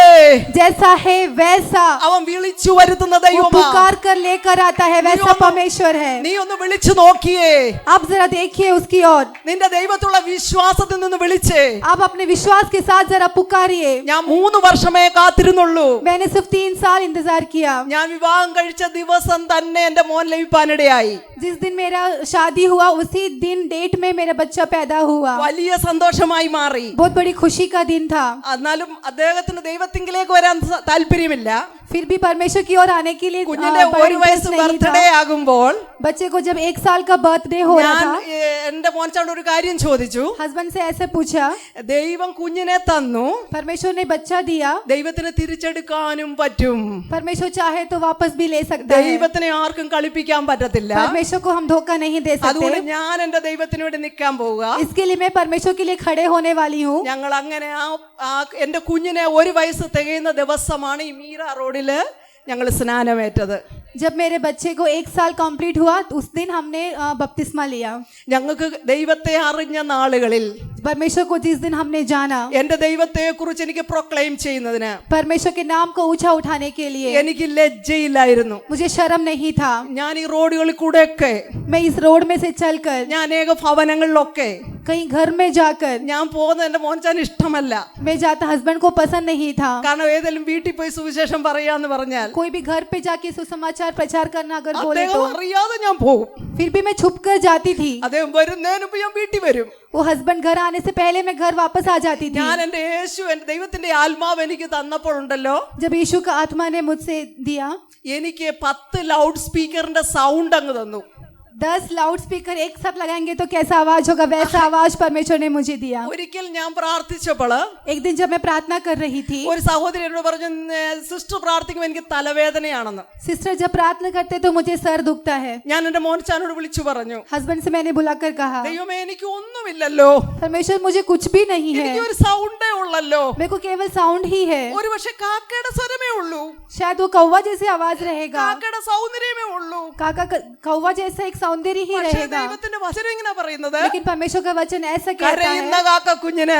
जैसा है वैसा അവൻ വിളിച്ചു വരുത്തുന്ന वो ദൈവമാ पुकार कर लेकर आता है वैसा दैवमा- परमेश्वर है നീ ഒന്ന് വിളിച്ചു നോക്കിയേ आप जरा देखिए उसकी ओर നിന്റെ ദൈവത്തുള്ള വിശ്വാസത്തിൽ നിന്ന് വിളിച്ചേ आप अपने विश्वास के साथ जरा पुकारिए ഞാൻ മൂന്ന് വർഷമേ കാത്തിരുന്നുള്ളൂ मैंने सिर्फ तीन साल इंतजार किया ഞാൻ വിവാഹം കഴിച്ച ദിവസം തന്നെ എന്റെ മോൻ ലഭിപ്പാനിടയായി जिस दिन मेरा शादी हुआ उसी दिन डेट में मेरा बच्चा पैदा हुआ വലിയ സന്തോഷമായി മാറി बहुत बड़ी खुशी का दिन था എന്നാലും അദ്ദേഹത്തിന് ദൈവത്തിങ്കിലേക്ക് വരാൻ സ- താല്പര്യമില്ല फिर भी परमेश्वर की ओर आने के लिए കുഞ്ഞിന്റെ आ, बड़ा ഒരു വയസ്സ് interest नहीं ബർത്ത്ഡേ था ആകുമ്പോൾ बच्चे को जब एक साल का बर्थडे हो रहा ഞാൻ था ഏ, എന്റെ മോൻചാണ്ട് ഒരു കാര്യം ചോദിച്ചു हस्बैंड से ऐसे पूछा ദൈവം കുഞ്ഞിനെ തന്നു परमेश्वर ने बच्चा दिया ദൈവത്തിന് തിരിച്ചെടുക്കാനും പറ്റും परमेश्वर चाहे तो वापस भी ले सकता है ദൈവത്തിനെ ആർക്കും കളിപ്പിക്കാൻ പറ്റത്തില്ല परमेश्वर को हम धोखा नहीं दे അതുകൊണ്ട് सकते ഞാൻ എന്റെ ദൈവത്തിന് വേണ്ടി നിൽക്കാൻ പോവുക इसके लिए मैं परमेश्वर के लिए खड़े होने वाली हूँ ഞങ്ങൾ അങ്ങനെ ആ ആ എന്റെ കുഞ്ഞിനെ ഒരു വയസ്സ് തികയുന്ന ദിവസമാണ് ഈ മീര റോഡില് ഞങ്ങൾ സ്നാനമേറ്റത് ജബ് മേരെ ബച്ചെ ഏക് സാൽ കംപ്ലീറ്റ് ഹുവാ ഉസ് ദിൻ ഹംനെ ബപ്തിസ്മ ലിയ ഞങ്ങൾക്ക് ദൈവത്തെ അറിഞ്ഞ നാളുകളിൽ परमेश्वर को जिस दिन हमने जाना എന്റെ ദൈവത്തെ കുറിച്ച് എനിക്ക് പ്രൊക്ലെയിം ചെയ്യുന്നതിന് परमेश्वर के नाम को ऊंचा उठाने के लिए എനിക്ക് ലജ്ജയില്ലായിരുന്നു मुझे शर्म नहीं था ഞാൻ ഈ റോഡുകളിൽ കൂടെയൊക്കെ मैं इस रोड में से चलकर ഞാൻ അനേക ഭവനങ്ങളിലൊക്കെ कहीं घर में जाकर ഞാൻ പോകുന്നത് എന്റെ മോൻചാൻ ഇഷ്ടമല്ല मैं जाता हस्बैंड को पसंद नहीं था കാരണം ഏതെങ്കിലും വീട്ടിൽ പോയി സുവിശേഷം പറയാന്ന് പറഞ്ഞാൽ कोई भी घर पे जाके सुसमाचार प्रचार करना अगर बोले അദ്ദേഹം तो അറിയാതെ ഞാൻ പോകും फिर भी मैं छुप कर जाती थी അദ്ദേഹം വരുന്നതിന് മുമ്പ് ഞാൻ വീട്ടിൽ വരും वो हस्बैंड घर आने से पहले मैं घर वापस आ जाती थी ഞാൻ എന്റെ യേശു എന്റെ ദൈവത്തിന്റെ ആത്മാവ് എനിക്ക് തന്നപ്പോഴുണ്ടല്ലോ जब यीशु का आत्मा ने मुझसे दिया എനിക്ക് പത്ത് ലൗഡ് സ്പീക്കറിന്റെ സൗണ്ട് അങ്ങ് തന്നു दस लाउड स्पीकर एक साथ लगाएंगे तो कैसा आवाज होगा वैसा आवाज परमेश्वर ने मुझे दिया ഒരിക്കൽ ഞാൻ പ്രാർത്ഥിച്ചപ്പോൾ एक दिन जब मैं प्रार्थना कर रही थी ഒരു സഹോദരി എന്നോട് പറഞ്ഞു സിസ്റ്റർ പ്രാർത്ഥിക്കുമ്പോൾ എനിക്ക് തലവേദനയാണെന്ന് सिस्टर जब प्रार्थना करते तो मुझे सर दुखता है ഞാൻ എന്റെ മോൻചാനോട് വിളിച്ചു പറഞ്ഞു हस्बैंड से मैंने बुलाकर कहा ദൈവമേ എനിക്ക് ഒന്നുമില്ലല്ലോ परमेश्वर मुझे कुछ भी नहीं है എനിക്ക് ഒരു സൗണ്ടേ ഉള്ളല്ലോ मेरे को केवल साउंड ही है ഒരു പക്ഷെ കാക്കയുടെ സ്വരമേ ഉള്ളൂ शायद वो कौवा जैसे आवाज रहेगा കാക്കയുടെ സൗന്ദര്യമേ ഉള്ളൂ काका का- कौवा जैसा एक सौंदर्य ही പക്ഷേ रहेगा ദൈവത്തിന്റെ വചനം ഇങ്ങനെ പറയുന്നത് लेकिन परमेश्वर का वचन ऐसा कहता കരയുന്ന है കാക്ക കുഞ്ഞിന്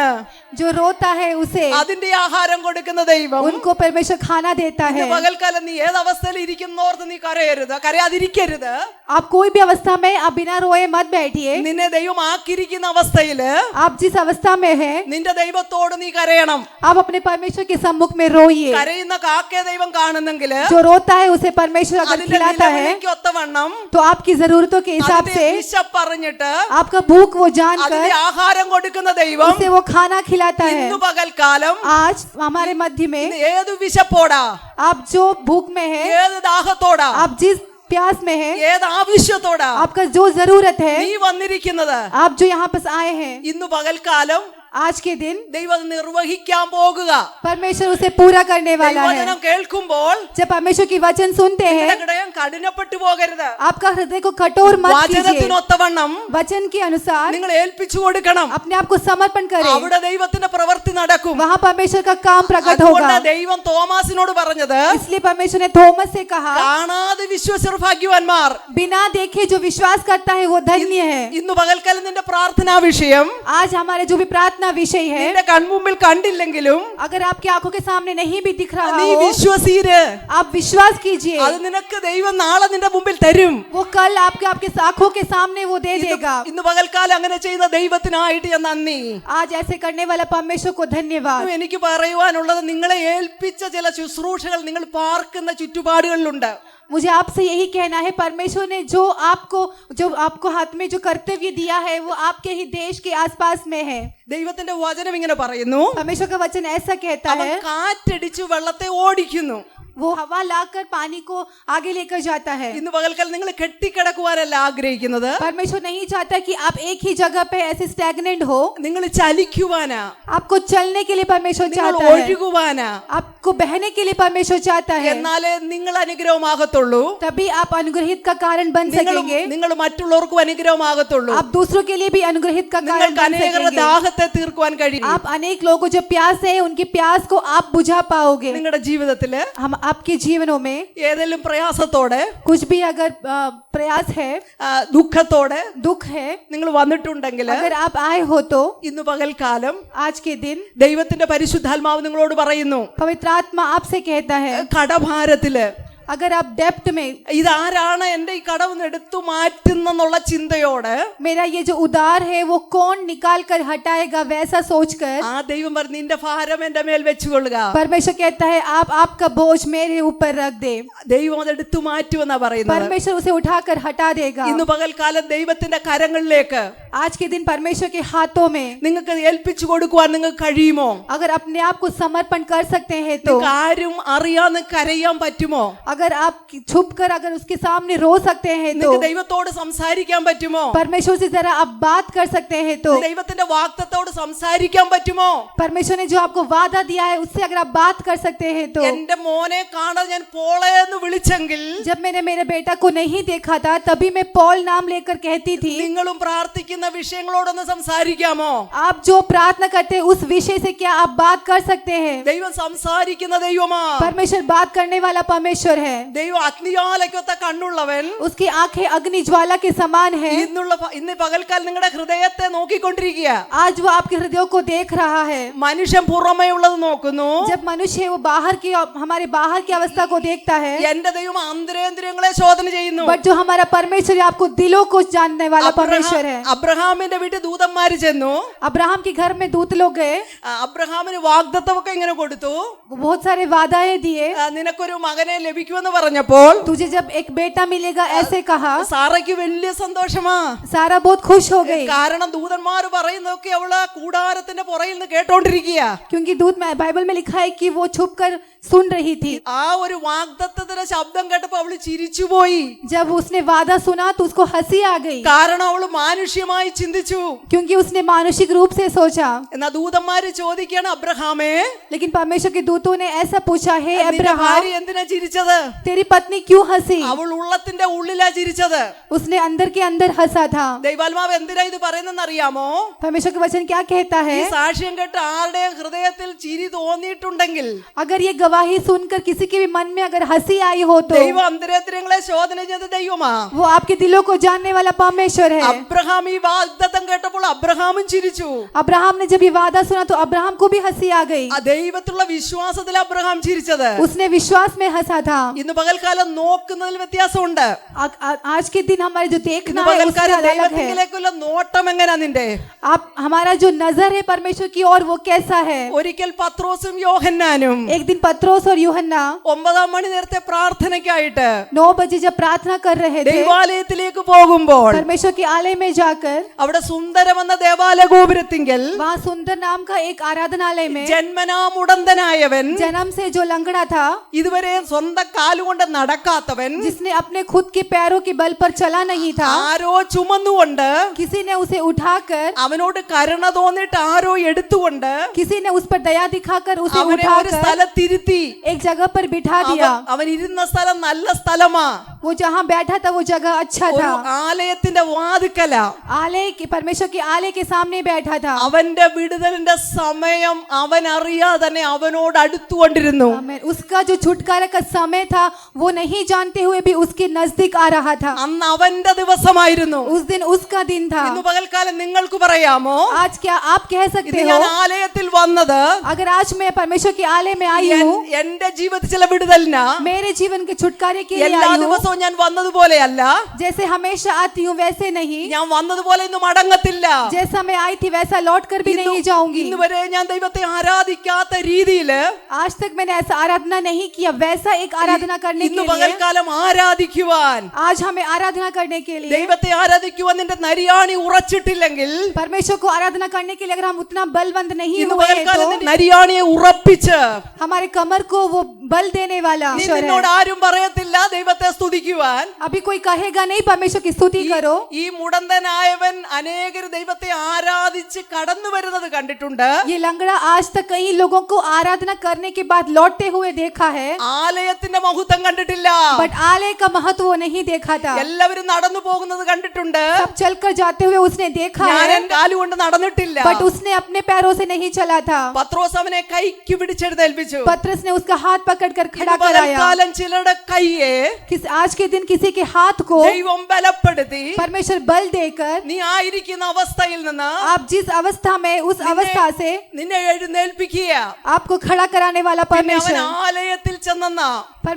जो रोता है उसे അതിന്റെ ആഹാരം കൊടുക്കുന്ന ദൈവം उनको परमेश्वर खाना देता ഇന്ന് है പകൽക്കാലം നീ ഏത് അവസ്ഥയിൽ ഇരിക്കുന്നോർത്ത് നീ കരയരുത് കരയാതിരിക്കരുത് आप कोई भी अवस्था में आप बिना रोए मत बैठिए നിന്നെ ദൈവം ആക്കിയിരിക്കുന്ന അവസ്ഥയില് आप जिस अवस्था में है നിന്റെ ദൈവത്തോട് നീ കരയണം आप अपने परमेश्वर के सम्मुख में रोइए കരയുന്ന കാക്കയെ ദൈവം കാണുന്നെങ്കിൽ जो रोता है उसे परमेश्वर अगर അതിന്റെ खिलाता है നിലവിളിക്ക് ഒത്തവണ്ണം तो आपकी जरूरतों के हिसाब അതിന്റെ से വിശപ്പറിഞ്ഞിട്ട് आपका भूख वो जानकर അതിന്റെ ആഹാരം കൊടുക്കുന്ന ദൈവം उसे वो खाना खिलाता है ഇന്നു പകൽക്കാലം आज हमारे मध्य में ഇന്ന് ഏത് വിശപ്പോടാ आप जो भूख में है ഏത് ദാഹത്തോടാ आप जिस प्यास में है ഏത് ആവശ്യത്തോടാ आपका जो जरूरत है നീ വന്നിരിക്കുന്നത് आप जो यहाँ पास आए हैं ഇന്നു പകൽക്കാലം आज के दिन ദൈവം നിർവഹിക്കാൻ പോകുക परमेश्वर उसे पूरा करने वाला है ദൈവവചനം കേൾക്കുമ്പോൾ जब परमेश्वर की वचन सुनते നിങ്ങളുടെ हैं ഹൃദയം കഠിനപ്പെട്ടു പോകരുത് आपका हृदय को कठोर मत कीजिए വചനത്തിനൊത്തവണ്ണം वचन के अनुसार നിങ്ങൾ ഏൽപ്പിച്ചു കൊടുക്കണം अपने आप को समर्पण करें അവിടെ ദൈവത്തിന്റെ പ്രവൃത്തി നടക്കും वहाँ परमेश्वर का काम प्रकट അതുകൊണ്ട് होगा ദൈവം തോമാസിനോട് പറഞ്ഞത് इसलिए परमेश्वर ने थोमस से कहा കാണാതെ വിശ്വസർ ഭാഗ്യവാന്മാർ बिना देखे जो विश्वास करता है वो धन्य है ഇന്ന് പകൽക്കാലം നിന്റെ പ്രാർത്ഥനാ വിഷയം आज हमारे जो भी प्रार्थना विषय है നിന്റെ കൺമുമ്പിൽ കണ്ടില്ലെങ്കിലും अगर आपकी आंखों के सामने नहीं भी दिख रहा നീ हो വിശ്വസീര് आप विश्वास कीजिए അത് നിനക്ക് ദൈവം നാളെ നിന്റെ മുമ്പിൽ തരും वो कल आपके आपके आंखों के सामने वो दे देगा ഇന്ന് പകൽക്കാലം അങ്ങനെ ചെയ്ത ദൈവത്തിനായിട്ട് ഞാൻ നന്ദി आज ऐसे करने वाला परमेश्वर को धन्यवाद എനിക്ക് പറയുവാനുള്ളത് നിങ്ങളെ ഏൽപ്പിച്ച ചില ശുശ്രൂഷകൾ നിങ്ങൾ പാർക്കുന്ന ചുറ്റുപാടുകളിലുണ്ട് मुझे आपसे यही कहना है परमेश्वर ने जो आपको जो आपको हाथ में जो कर्तव्य दिया है वो आपके ही देश के आसपास में है ദൈവത്തിന്റെ വചനം ഇങ്ങനെ പറയുന്നു परमेश्वर का वचन ऐसा कहता അവൻ है കാറ്റടിച്ചു വെള്ളത്തെ ഓടിക്കുന്നു वो हवा लाकर पानी को आगे लेकर जाता है ഇന്ന് പകൽക്കാലം നിങ്ങൾ കെട്ടിക്കിടക്കുവാനല്ല ആഗ്രഹിക്കുന്നത് परमेश्वर नहीं चाहता कि आप एक ही जगह पे ऐसे स्टैगनेंट हो നിങ്ങൾ ചലിക്കുവാനാ आपको चलने के लिए परमेश्वर നിങ്ങൾ चाहता है ഒഴുകുവാനാ आपको बहने के लिए परमेश्वर चाहता है എന്നാലേ നിങ്ങൾ അനുഗ്രഹമാകത്തുള്ളൂ तभी आप अनुग्रहित का कारण बन നിങ്ങൾ सकेंगे നിങ്ങൾ മറ്റുള്ളവർക്കും അനുഗ്രഹമാകത്തുള്ളൂ आप दूसरों के लिए भी अनुग्रहित का कारण നിങ്ങൾക്ക് बन അനേകരുടെ सकेंगे ദാഹത്തെ തീർക്കുവാൻ കഴിയും आप अनेक लोगों को जो प्यास है उनकी प्यास को आप बुझा पाओगे നിങ്ങളുടെ ജീവിതത്തില് हम आपके जीवनों में ഏതെങ്കിലും പ്രയാസത്തോടെ कुछ भी अगर अ, प्रयास है ആ, ദുഃഖത്തോടെ दुख है നിങ്ങൾ വന്നിട്ടുണ്ടെങ്കിൽ अगर आप आए हो तो ഇന്ന് പകൽക്കാലം आज के दिन ദൈവത്തിന്റെ പരിശുദ്ധാത്മാവ് നിങ്ങളോട് പറയുന്നു पवित्र आत्मा आपसे कहता है കടഭാരത്തില് अगर आप डेप्थ में ഇതാരാണ് എന്റെ ഈ കടവെന്ന് എടുത്തു മാറ്റുന്നുള്ള ചിന്തയോട് मेरा ये जो उदार है वो कौन निकाल कर हटाएगा वैसा सोचकर ആ ദൈവം പറഞ്ഞു നിന്റെ ഭാരം എന്റെ മേൽ വെച്ചുകൊള്ളുക परमेश्वर कहता है आप आपका बोझ मेरे ऊपर रख दे ദൈവം അത് എടുത്തു മാറ്റുമെന്നാ പറയുന്നത് परमेश्वर उसे उठाकर हटा देगा ഇന്ന് പകൽക്കാലം ദൈവത്തിന്റെ കരങ്ങളിലേക്ക് आज के दिन परमेश्वर के हाथों में നിങ്ങൾക്ക് ഏൽപ്പിച്ചു കൊടുക്കുവാൻ നിങ്ങൾക്ക് കഴിയുമോ अगर अपने आप को समर्पण कर सकते हैं तो നിങ്ങൾക്ക് ആരും അറിയാന്ന് കരയാൻ പറ്റുമോ अगर अगर आप छुप कर अगर उसके सामने रो सकते हैं तो ദൈവത്തോട് സംസാരിക്കാൻ പറ്റുമോ परमेश्वर से जरा आप बात कर सकते हैं तो ദൈവത്തിന്റെ വാക്തത്തോട് സംസാരിക്കാൻ പറ്റുമോ परमेश्वर ने जो आपको वादा दिया है उससे अगर आप बात कर सकते हैं तो എന്റെ മോനെ കാണാൻ ഞാൻ പോളെ എന്ന് വിളിച്ചെങ്കിൽ जब मैंने मेरे बेटा को नहीं देखा था तभी मैं पॉल नाम लेकर कहती थी നിങ്ങളും പ്രാർത്ഥിക്കുന്ന വിഷയങ്ങളോടൊന്ന് സംസാരിക്കാമോ आप जो प्रार्थना करते हैं उस विषय से क्या आप बात कर सकते हैं ദൈവം സംസാരിക്കുന്ന ദൈവമാ परमेश्वर बात करने वाला परमेश्वर है ദൈവം അഗ്നിയാലയ്ക്കൊത്ത കണ്ണുള്ളവൻ उसकी आंखें अग्नि ज्वाला के समान है ഇന്നുള്ള പ- ഇന്ന് പകൽക്കാലം നിങ്ങളുടെ ഹൃദയത്തെ നോക്കിക്കൊണ്ടിരിക്കുക आज वो आपके हृदय को देख रहा है മനുഷ്യൻ പുറമേ ഉള്ളത് നോക്കുന്നു जब मनुष्य है वो बाहर की हमारे बाहर की अवस्था को देखता है എന്റെ ദൈവം അന്തരേന്ദ്രിയങ്ങളെ ശോധന ചെയ്യുന്നു बट जो हमारा परमेश्वर है आपको दिलों को जानने वाला परमेश्वर है അബ്രഹാം- അബ്രഹാമിന്റെ വീട്ടിൽ ദൂതന്മാര് ചെന്നു अब्राहम के घर में दूत लोग गए ആ, അബ്രഹാമിന് വാഗ്ദത്തമൊക്കെ ഇങ്ങനെ കൊടുത്തു वो बहुत सारे वादाएं दिए ആ, നിനക്കൊരു മകനെ ലഭിക്കുമെന്ന് പറഞ്ഞപ്പോൾ तुझे जब एक बेटा मिलेगा ऐसे कहा സാറയ്ക്ക് വലിയ സന്തോഷമാ सारा बहुत खुश हो गई കാരണം ദൂതന്മാർ പറയുന്നതൊക്കെ അവള് കൂടാരത്തിന്റെ പുറയിൽ നിന്ന് കേട്ടോണ്ടിരിക്കുക क्योंकि दूत में बाइबल में लिखा है कि वो छुप कर सुन रही थी ആ ഒരു വാഗ്ദത്തത്തിന്റെ ശബ്ദം കേട്ടപ്പോ അവള് ചിരിച്ചുപോയി जब उसने वादा सुना तो उसको हंसी आ गई കാരണം അവള് മാനുഷ്യമായി ചിന്തിച്ചു क्योंकि उसने मानुषिक रूप से सोचा എന്നാ ദൂതന്മാര് ചോദിക്കാണ് അബ്രഹാമേ लेकिन परमेश्वर के दूतों ने ऐसा पूछा हे നിന്റെ अब्राहम ഭാര്യ എന്തിനാ ചിരിച്ചത് तेरी पत्नी क्यों हंसी അവൾ ഉള്ളത്തിന്റെ ഉള്ളിലാ ചിരിച്ചത് उसने अंदर के अंदर हंसा था ദൈവാത്മാവ് എന്തിനാ ഇത് പറയുന്നെന്ന് അറിയാമോ परमेश्वर का वचन क्या कहता ഈ है സാക്ഷ്യം കേട്ട് ആരുടെയും ഹൃദയത്തിൽ ചിരി തോന്നിയിട്ടുണ്ടെങ്കിൽ अगर ये गवाही सुनकर किसी के भी मन में अगर हंसी आई हो तो ദൈവം അന്തരേന്ദ്രിയങ്ങളെ ശോധന ചെയ്ത ദൈവമാ वो आपके दिलों को जानने वाला परमेश्वर है അബ്രഹാം ഈ വാഗ്ദത്തം കേട്ടപ്പോൾ അബ്രഹാമും ചിരിച്ചു अब्राहम ने जब ये वादा सुना तो अब्राहम को भी हंसी आ गई ആ ദൈവത്തിലുള്ള വിശ്വാസത്തിൽ അബ്രഹാം ചിരിച്ചത് उसने विश्वास में हंसा था ഇന്ന് പകൽക്കാലം നോക്കുന്നതിൽ വ്യത്യാസമുണ്ട് आ- आ- आज के दिन हमारे जो ഇന്ന് देखना है उसका പകൽക്കാലം अलग है ദൈവത്തിലേക്കുള്ള നോട്ടം എങ്ങനെയാ നിന്റെ आप हमारा जो नजर है परमेश्वर की ओर वो कैसा है ഒരിക്കൽ പത്രോസും യോഹന്നാനും एक दिन पत्रोस और यूहन्ना ഒമ്പതാം മണി നേരത്തെ പ്രാർത്ഥനയ്ക്കായിട്ട് नौ बजे जब प्रार्थना कर रहे थे ദൈവാലയത്തിലേക്ക് പോകുമ്പോൾ परमेश्वर के आलय में जाकर അവിടെ സുന്ദരമെന്ന ദേവാലയ ഗോപുരത്തിങ്കൽ वहाँ सुंदर नाम का एक आराधनालय में ജന്മനാമുടന്തനായവൻ जन्म से जो लंगड़ा था ഇതുവരെ സ്വന്തം കാലുകൊണ്ട് നടക്കാത്തവൻ जिसने अपने खुद के पैरों के बल पर चला नहीं था ആരോ ചുമന്നുകൊണ്ട് किसी ने उसे उठाकर അവനോട് കരുണ തോന്നിട്ട് ആരോ എടുത്തുകൊണ്ട് किसी ने उस पर दया दिखाकर उसे അവനെ ഒരു उठाकर സ്ഥലത്തിരുത്തി एक जगह पर बिठा दिया അവൻ- അവൻ ഇരുന്ന സ്ഥലം നല്ല സ്ഥലമാ वो जहाँ बैठा था वो जगह अच्छा ഒരു था ആലയത്തിന്റെ വാതുക്കല आलय के परमेश्वर के आलय के सामने बैठा था അവന്റെ വിടുതലിന്റെ സമയം അവൻ അറിയാതെ തന്നെ അവനോട് അടുത്തുകൊണ്ടിരുന്നു आमीन। उसका जो छुटकारा का समय था वो नहीं जानते हुए भी उसके नजदीक आ रहा था അന്ന് അവന്റെ ദിവസമായിരുന്നു उस दिन उसका दिन था ഇന്ന് പകൽക്കാലം നിങ്ങൾക്ക് പറയാമോ आज क्या आप कह ഇത് सकते ഞാൻ हो ആലയത്തിൽ വന്നത് अगर आज मैं परमेश्वर के आलय में आई എൻ- हूँ എന്റെ ജീവിതത്തിൽ ചില വിടുതലിനാ मेरे जीवन के छुटकारे के लिए എല്ലാ आई हूँ ദിവസവും ഞാൻ വന്നതുപോലെയല്ല जैसे हमेशा आती हूँ वैसे नहीं ഞാൻ വന്നതുപോലെ ഇന്ന് മടങ്ങത്തില്ല जैसा मैं आई थी वैसा लौट कर भी नहीं जाऊंगी ഇന്ന് വരെ ഞാൻ ദൈവത്തെ ആരാധിക്കാത്ത രീതിയിൽ आज तक मैंने ऐसा आराधना नहीं किया वैसा एक आराधना आराधना करने ഇന്ന് के लिए പകൽക്കാലം ആരാധിക്കുവാൻ आज हमें आराधना करने के लिए ദൈവത്തെ ആരാധിക്കുവാൻ നിന്റെ നരിയാണി ഉറച്ചിട്ടില്ലെങ്കിൽ परमेश्वर को आराधना करने के लिए अगर हम उतना बलवंत नहीं ഇന്ന് हुए हैं പകൽക്കാലം तो നിന്റെ നരിയാണിയെ ഉറപ്പിച്ച് हमारे कमर को वो बल देने वाला നീ ईश्वर നിന്നോട് है ആരും പറയത്തില്ല ദൈവത്തെ സ്തുതിക്കുവാൻ अभी कोई कहेगा नहीं परमेश्वर की स्तुति करो ഈ മുടന്തനായവൻ അനേകർ ദൈവത്തെ ആരാധിച്ച് കടന്നു വരുന്നത് കണ്ടിട്ടുണ്ട് ये लंगड़ा आज तक कई लोगों को आराधना करने के बाद लौटते हुए देखा है ആലയത്തിന്റെ മഹത്വം കണ്ടിട്ടില്ല बट आलय का महत्व वो नहीं देखा था എല്ലാവരും നടന്നു പോകുന്നത് കണ്ടിട്ടുണ്ട് सब चलकर जाते हुए उसने देखा ഞാൻ है എൻ കാലുകൊണ്ട് നടന്നിട്ടില്ല बट उसने अपने पैरों से नहीं चला था പത്രോസ് അവനെ കൈക്ക് പിടിച്ചെഴുന്നേൽപ്പിച്ചു पत्रस ने उसका हाथ पकड़कर ഇന്ന് खड़ा कराया പകൽക്കാലം ചിലരുടെ കൈയെ किस आज के दिन किसी के हाथ को ദൈവം ബലപ്പെടുത്തി परमेश्वर बल देकर നീ ആയിരിക്കുന്ന അവസ്ഥയിൽ നിന്ന് आप जिस अवस्था में उस अवस्था से നിന്നെ എഴുന്നേൽപ്പിക്കുക आपको खड़ा कराने वाला പിന്നെ അവൻ परमेश्वर ആലയത്തിൽ ചെന്ന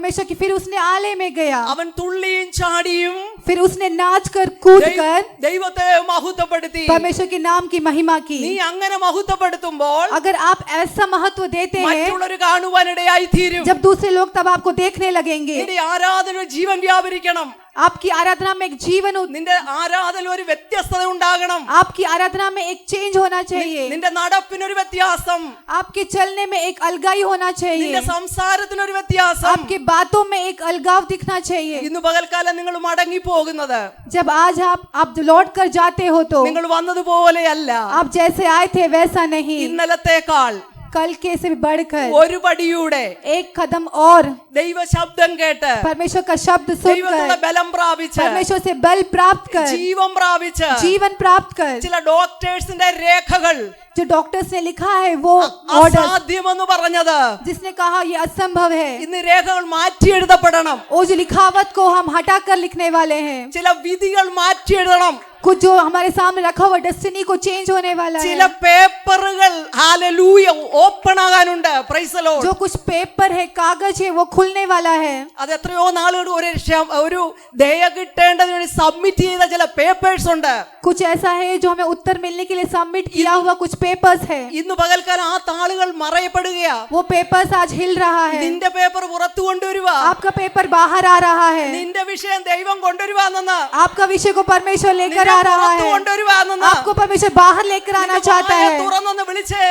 परमेश्वर की फिर उसने आलय में गया അവൻ തുള്ളിയും ചാടിയും फिर उसने नाच कर कूद ദൈ- कर ദൈവത്തെ മഹത്വപ്പെടുത്തി परमेश्वर के नाम की महिमा की നീ അങ്ങനെ മഹത്വപ്പെടുത്തുമ്പോൾ अगर आप ऐसा महत्व देते हैं മറ്റുള്ളവർ കാണുവാനിടയായി തീരും जब दूसरे लोग तब आपको देखने लगेंगे നിന്റെ ആരാധന ജീവൻ വ്യാപരിക്കണം आपकी आराधना में एक जीवन उत- നിന്റെ ആരാധന ഒരു വ്യത്യസ്തത ഉണ്ടാകണം आपकी आराधना में एक चेंज होना चाहिए നിന്റെ നടപ്പിനൊരു വ്യത്യാസം आपके चलने में एक अलगाई होना चाहिए നിന്റെ സംസാരത്തിനൊരു വ്യത്യാസം आपके बातों में एक अलगाव दिखना चाहिए ഇന്ന് പകൽക്കാലം നിങ്ങൾ മടങ്ങി പോകുന്നത് जब आज आप आप लौट कर जाते हो तो നിങ്ങൾ വന്നതുപോലെയല്ല आप जैसे आए थे वैसा नहीं ഇന്നലത്തേക്കാൾ कल के से बढ़कर ഒരു പടിയൂടെ एक कदम और ദൈവ ശബ്ദം കേട്ട് परमेश्वर का शब्द ദൈവത്തിന്റെ सुनकर ബലം പ്രാപിച്ച് परमेश्वर से बल प्राप्त कर ജീവൻ പ്രാപിച്ച് जीवन प्राप्त कर ചില ഡോക്ടേഴ്സിന്റെ രേഖകൾ जो डॉक्टर्स ने लिखा है वो ऑर्डर അസാധ്യമെന്ന് പറഞ്ഞത് जिसने कहा ये असंभव है ഇന്ന് രേഖകൾ മാറ്റി എഴുതപ്പെടണം वो जो लिखावट को हम हटाकर लिखने वाले हैं ചില വിധികൾ മാറ്റി എഴുതണം कुछ जो हमारे सामने रखा हुआ डेस्टिनी को चेंज होने वाला ചില है പേപ്പറുകൾ ഹാലലൂയ ഓപ്പൺ ആകാനുണ്ട് പ്രൈസലോ जो कुछ पेपर है कागज है वो खुलने वाला है അത് എത്രയോ നാളുകൾ ഒരു ക്ഷ- ഒരു ദയ കിട്ടേണ്ടതിന് വേണ്ടി സബ്മിറ്റ് ചെയ്ത ചില പേപ്പേഴ്സ് ഉണ്ട് कुछ ऐसा है जो हमें उत्तर मिलने के लिए सबमिट किया हुआ कुछ पेपर्स है ഇന്ന് പകൽക്കാലം ആ താളുകൾ മറയപ്പെടുകയാ वो पेपर्स आज हिल रहा है നിന്റെ പേപ്പർ പുറത്തു കൊണ്ടുവരുവാ आपका पेपर बाहर आ रहा है നിന്റെ വിഷയം ദൈവം കൊണ്ടുവരുവാന്നെന്ന് आपका विषय को परमेश्वर लेकर നിന്നെ आ रहा പുറത്തു है കൊണ്ടുവരുവാന്നെന്ന് आपको परमेश्वर बाहर लेकर आना നിന്റെ चाहता വായ है തുറന്നൊന്ന് വിളിച്ചേ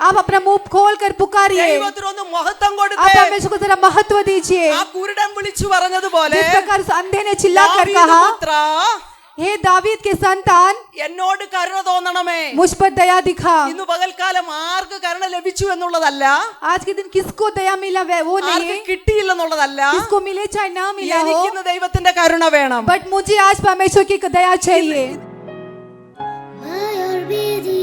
आप अपना मुंह खोल कर पुकारिए ദൈവത്തിനൊന്ന് മഹത്വം आप കൊടുത്തേ परमेश्वर को जरा महत्व दीजिए ആ കുരുടൻ വിളിച്ചു പറഞ്ഞതുപോലെ जिस प्रकार उस अंधे ने चिल्ला कर "ദാവീദ് कहा പുത്രാ, ഹേ ദാവീദ് കെ സന്താൻ എന്നോട് കരുണ തോന്നണമേ. മുജ് പർ ദയാ ദിഖാ ഇന്ന് പകൽക്കാലം ആർക്ക് കരുണ ലഭിച്ചു എന്നുള്ളതല്ല ആജ് കെ ദിൻ കിസ്കോ ദയാ വേ വോ ആർക്ക് കിട്ടിയില്ല എന്നുള്ളതല്ല കിസ്കോ മിലേ ചായ നാ ഹോ എനിക്കിന്ന് ദൈവത്തിന്റെ കരുണ വേണം. ബട്ട് മുജി ആജ് പരമേശ്വർ കി ദയാ ചാഹിയേ ആർ already